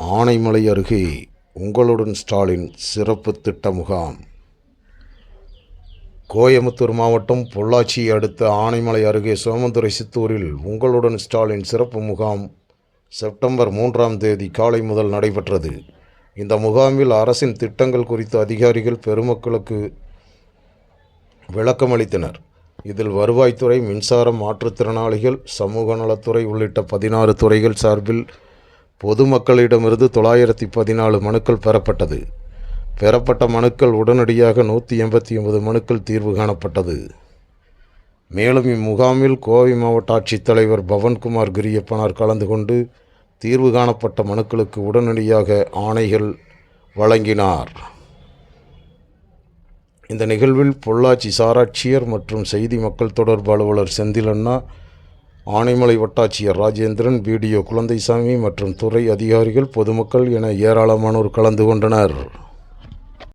ஆனைமலை அருகே உங்களுடன் ஸ்டாலின் சிறப்பு திட்ட முகாம். கோயமுத்தூர் மாவட்டம் பொள்ளாச்சியை அடுத்த ஆனைமலை அருகே சோமந்துரை சித்தூரில் உங்களுடன் ஸ்டாலின் சிறப்பு முகாம் செப்டம்பர் மூன்றாம் தேதி காலை முதல் நடைபெற்றது. இந்த முகாமில் அரசின் திட்டங்கள் குறித்து அதிகாரிகள் பெருமக்களுக்கு விளக்கமளித்தனர். இதில் வருவாய்த்துறை மின்சாரம் மாற்றுத்திறனாளிகள் சமூக நலத்துறை உள்ளிட்ட பதினாறு துறைகள் சார்பில் பொதுமக்களிடமிருந்து தொள்ளாயிரத்தி பதினாலு மனுக்கள் பெறப்பட்டது. பெறப்பட்ட மனுக்கள் உடனடியாக நூற்றி எண்பத்தி ஒன்பது மனுக்கள் தீர்வு காணப்பட்டது. மேலும் இம்முகாமில் கோவை மாவட்ட ஆட்சித்தலைவர் பவன்குமார் கிரியப்பனார் கலந்து கொண்டு தீர்வு காணப்பட்ட மனுக்களுக்கு உடனடியாக ஆணைகள் வழங்கினார். இந்த நிகழ்வில் பொள்ளாச்சி சாராட்சியர் மற்றும் செய்தி மக்கள் தொடர்பு அலுவலர் செந்திலண்ணா ஆனைமலை வட்டாட்சியர் ராஜேந்திரன் பிடிஓ குழந்தைசாமி மற்றும் துறை அதிகாரிகள் பொதுமக்கள் என ஏராளமானோர் கலந்து கொண்டனர்.